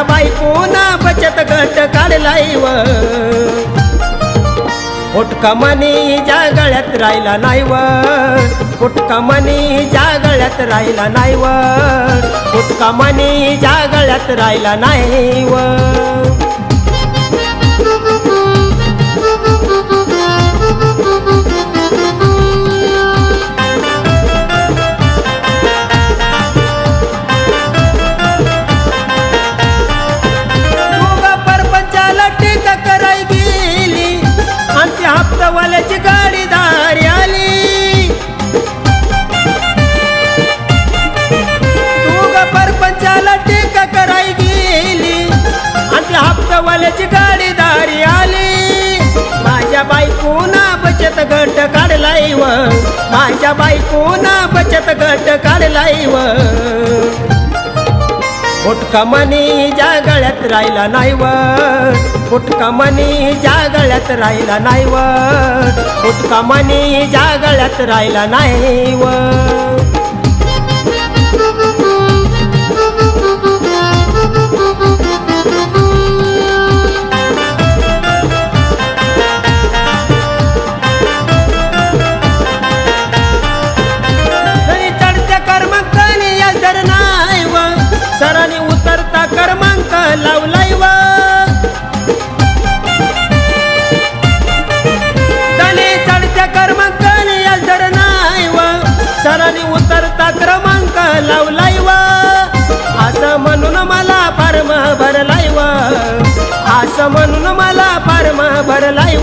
माझ्या बायकोन बचत गट काढलाय व फुटका मनी ज्या गळ्यात राहिला नाही व फुटका मनी ज्या गळ्यात राहिला नाही व फुटका मनी ज्या गळ्यात राहिला नाही व माझ्या बायकोना बचत गट काढलाय व. माझ्या बायकोना बचत गट काढलाय व. फुटका मनी ज्या गळ्यात राहिला नाही व. फुटका मनी ज्या गळ्यात राहिला नाही व. फुटका मनी ज्या गळ्यात राहिला नाही व. फार्म भरलाय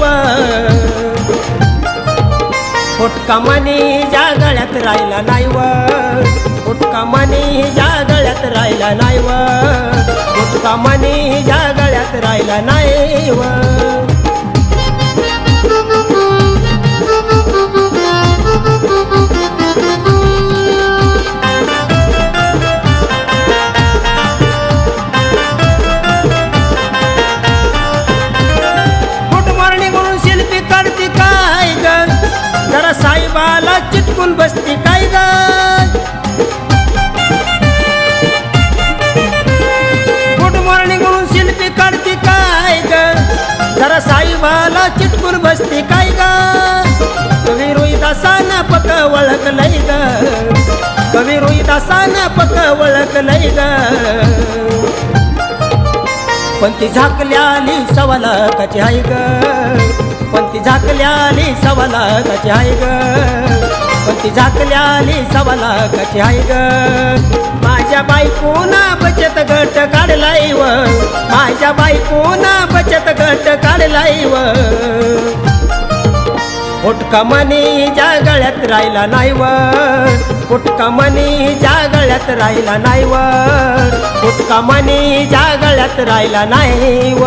फुटका मनी ज्या गळ्यात राहिला नाही व फुटका मनी ज्या गळ्यात राहिला नाही व फुटका मनी ज्या गळ्यात राहिला नाही ओळखलंय ग कवी रोहिदासानं पक ओळखलंय ग पण ती झाकल्या आली सवाला कची आहे ग. पण ती झाकल्या आली सवाला कची आहे ग. पण ती झाकल्या आली सवाला कची आहे ग. माझ्या बायकोना बचत गट का मनी ज्या गळ्यात राहिला नाही व मनी ज्या गळ्यात राहिला नाही व मनी ज्या गळ्यात राहिला नाही व